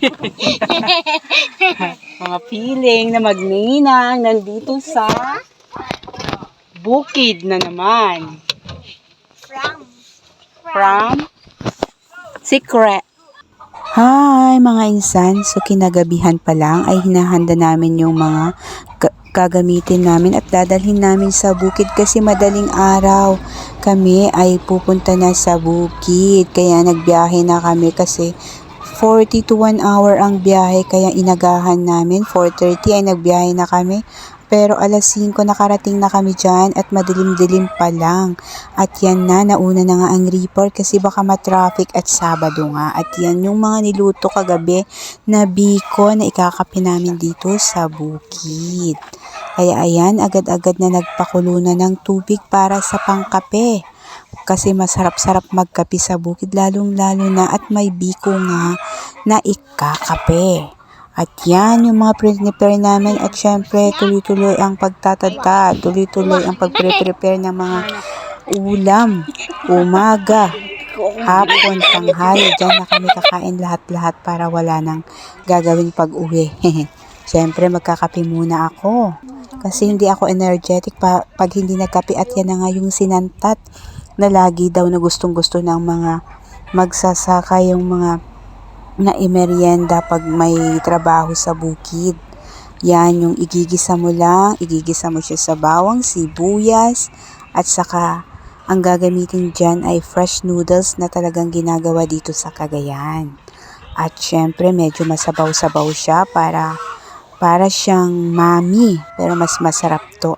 mga feeling na magninang nandito sa bukid na naman. From. From Secret. Hi mga insan, so kinagabihan pa lang ay hinahanda namin yung mga ga- gagamitin namin at dadalhin namin sa bukid kasi madaling araw kami ay pupunta na sa bukid kaya nagbiyahe na kami kasi 40 to 1 hour ang biyahe kaya inagahan namin 4.30 ay nagbiyahe na kami pero alas 5 nakarating na kami dyan at madilim-dilim pa lang. At yan na, nauna na nga ang reaper kasi baka matraffic at Sabado nga. At yan yung mga niluto kagabi na biko na ikakape namin dito sa bukid. Kaya ayan, agad-agad na nagpakulo na ng tubig para sa pangkape. Kasi masarap-sarap magkape sa bukid lalong-lalo na at may biko nga na ikakape. At yan yung mga prepare namin at syempre tuloy-tuloy ang pagtatadta, tuloy-tuloy ang pagpre-prepare ng mga ulam, umaga, hapon, tanghali. Diyan na kami kakain lahat-lahat para wala nang gagawin pag-uwi. syempre magkakape muna ako. Kasi hindi ako energetic pa, pag hindi nagkape at yan na nga yung sinantat na lagi daw na gustong-gusto ng mga magsasaka yung mga na imerienda pag may trabaho sa bukid. Yan yung igigisa mo lang, igigisa mo siya sa bawang, sibuyas, at saka ang gagamitin dyan ay fresh noodles na talagang ginagawa dito sa Cagayan. At syempre medyo masabaw-sabaw siya para para siyang mami pero mas masarap to.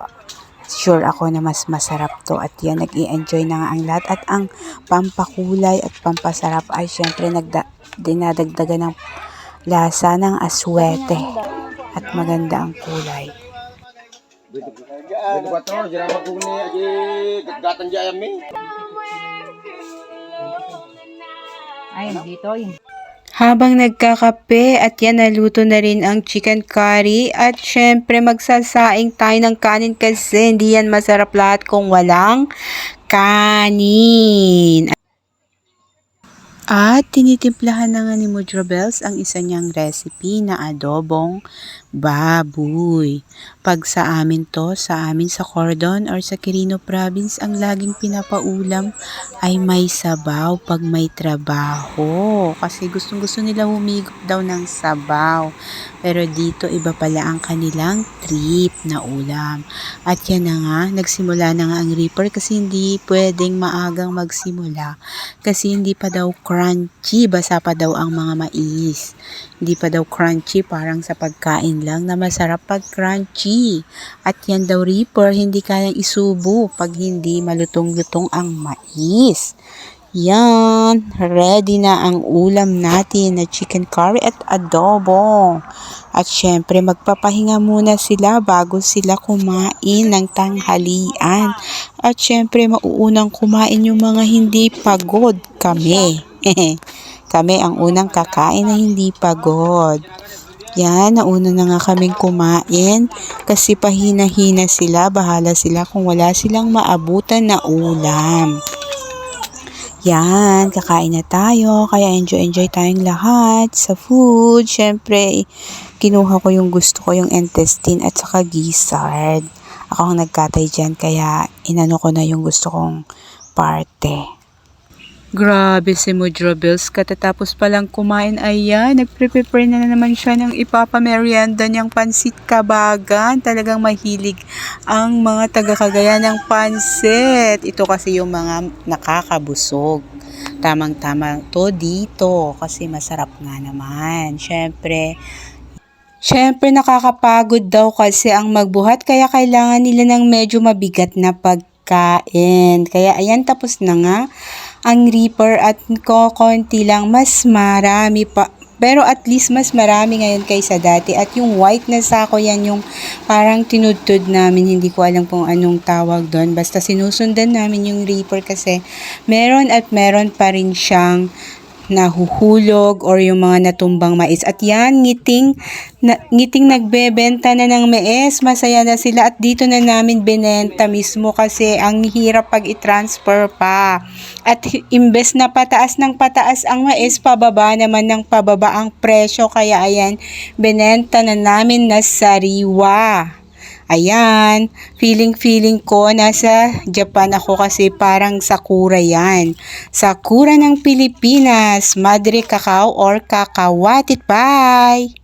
Sure ako na mas masarap to at yan nag enjoy na nga ang lahat at ang pampakulay at pampasarap ay syempre nagda dinadagdagan ng lasa ng aswete at maganda ang kulay. 24 jira magkung ni aji gatan jaya mi. Ayun, dito yun. Habang nagkakape at yan naluto na rin ang chicken curry at syempre magsasaing tayo ng kanin kasi hindi yan masarap lahat kung walang kanin. At tinitimplahan na nga ni Mudra Bells ang isa niyang recipe na adobong baboy. Pag sa amin to, sa amin sa Cordon or sa Quirino Province, ang laging pinapaulam ay may sabaw pag may trabaho. Kasi gustong gusto nila humigop daw ng sabaw. Pero dito iba pala ang kanilang trip na ulam. At yan na nga, nagsimula na nga ang reaper kasi hindi pwedeng maagang magsimula. Kasi hindi pa daw crunchy, basa pa daw ang mga mais. Hindi pa daw crunchy, parang sa pagkain lang na masarap pag crunchy. At yan daw reaper, hindi kayang isubo pag hindi malutong-lutong ang mais. Yan, ready na ang ulam natin na chicken curry at adobo. At syempre, magpapahinga muna sila bago sila kumain ng tanghalian. At syempre, mauunang kumain yung mga hindi pagod kami. kami ang unang kakain na hindi pagod. Yan, nauna na nga kaming kumain kasi pahina-hina sila, bahala sila kung wala silang maabutan na ulam. Yan, kakain na tayo. Kaya enjoy-enjoy tayong lahat sa food. Siyempre, kinuha ko yung gusto ko, yung intestine at saka gizzard. Ako ang nagkatay dyan, kaya inano ko na yung gusto kong parte. Grabe si Mudra Bills. Katatapos palang kumain, ayan, nagpre-prepare na, naman siya ng ipapamerienda niyang pansit kabagan. Talagang mahilig ang mga taga-kagaya ng pansit. Ito kasi yung mga nakakabusog. Tamang-tama to dito kasi masarap nga naman. Siyempre, Siyempre nakakapagod daw kasi ang magbuhat kaya kailangan nila ng medyo mabigat na pagkain. Kaya ayan tapos na nga ang reaper at ko konti lang mas marami pa. Pero at least mas marami ngayon kaysa dati. At yung white na sako yan yung parang tinudtod namin. Hindi ko alam kung anong tawag doon. Basta sinusundan namin yung reaper kasi meron at meron pa rin siyang nahuhulog or yung mga natumbang mais. At yan, ngiting, na, ngiting nagbebenta na ng mais. Masaya na sila at dito na namin binenta mismo kasi ang hirap pag i-transfer pa. At imbes na pataas ng pataas ang mais, pababa naman ng pababa ang presyo. Kaya ayan, binenta na namin na sariwa. Ayan, feeling-feeling ko nasa Japan ako kasi parang sakura yan. Sakura ng Pilipinas, Madre Cacao or Kakawatit. Bye!